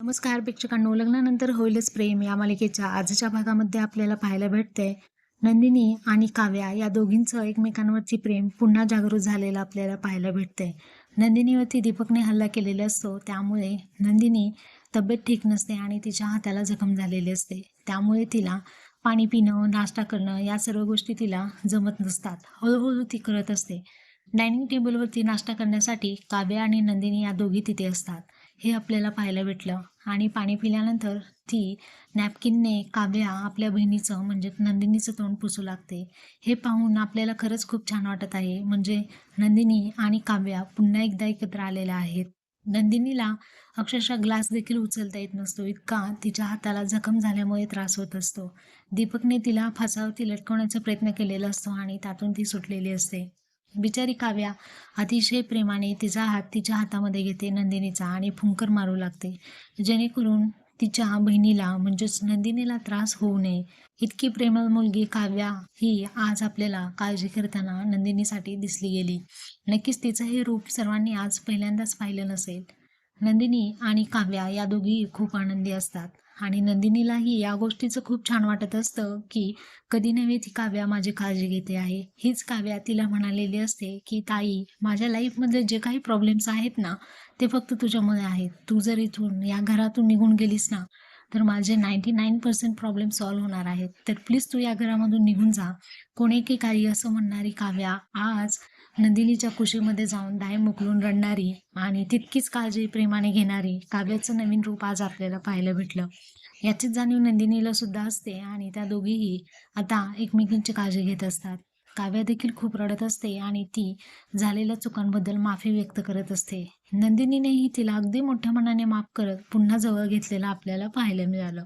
नमस्कार प्रेक्षकांनो लग्नानंतर होईलच प्रेम या मालिकेच्या आजच्या भागामध्ये आपल्याला पाहायला भेटते नंदिनी आणि काव्या या दोघींचं एकमेकांवरची प्रेम पुन्हा जागृत झालेलं आपल्याला पाहायला भेटते. नंदिनीवरती दीपकने हल्ला केलेला असतो त्यामुळे नंदिनी तब्येत ठीक नसते आणि तिच्या हाताला जखम झालेली असते. त्यामुळे तिला पाणी पिणं नाश्ता करणं या सर्व गोष्टी तिला जमत नसतात. हळूहळू ती करत असते. डायनिंग टेबलवरती नाश्ता करण्यासाठी काव्या आणि नंदिनी या दोघी तिथे असतात. हे आपल्याला पाहायला भेटलं. आणि पाणी पिल्यानंतर ती नॅपकिनने काव्या आपल्या बहिणीचं म्हणजे नंदिनीचं तोंड पुसू लागते. हे पाहून आपल्याला खरंच खूप छान वाटत आहे. म्हणजे नंदिनी आणि काव्या पुन्हा एकदा एकत्र आलेल्या आहेत. नंदिनीला अक्षरशः ग्लास देखील उचलता येत नसतो. इतका तिच्या हाताला जखम झाल्यामुळे त्रास होत असतो. दीपकने तिला फासावरती लटकवण्याचा प्रयत्न केलेला असतो आणि त्यातून ती सुटलेली असते. बिचारी काव्या अतिशय प्रेमाने तिचा हात तिच्या हातामध्ये घेते नंदिनीचा आणि फुंकर मारू लागते. जेणेकरून तिच्या बहिणीला म्हणजेच नंदिनीला त्रास होऊ नये. इतकी प्रेमळ मुलगी काव्या ही आज आपल्याला काळजी करताना नंदिनीसाठी दिसली गेली. नक्कीच तिचं हे रूप सर्वांनी आज पहिल्यांदाच पाहिलं नसेल. नंदिनी आणि काव्या या दोघी खूप आनंदी असतात. आणि नंदिनीलाही या गोष्टीचं खूप छान वाटत असतं की कधी नव्हे ती काव्या माझी काळजी घेते आहे. हीच काव्या तिला म्हणालेली असते की ताई माझ्या लाईफमध्ये जे काही प्रॉब्लेम्स आहेत ना ते फक्त तुझ्यामुळे आहेत. तू जर इथून या घरातून निघून गेलीस ना तर माझे ninety nine percent problem solve होणार आहेत. तर प्लीज तू या घरामधून निघून जा. कोणी की काही असं म्हणणारी काव्या आज नंदिनीच्या कुशीमध्ये जाऊन दाय मोकलून रडणारी आणि तितकीच काळजी प्रेमाने घेणारी काव्याचं नवीन रूप आज आपल्याला पाहायला भेटलं. याचीच जाणीव नंदिनीला सुद्धा असते आणि त्या दोघीही आता एकमेकींची काळजी घेत असतात. काव्या देखील खूप रडत असते आणि ती झालेल्या चुकांबद्दल माफी व्यक्त करत असते. नंदिनीनेही तिला अगदी मोठ्या मनाने माफ करत पुन्हा जवळ घेतलेलं आपल्याला पाहायला मिळालं.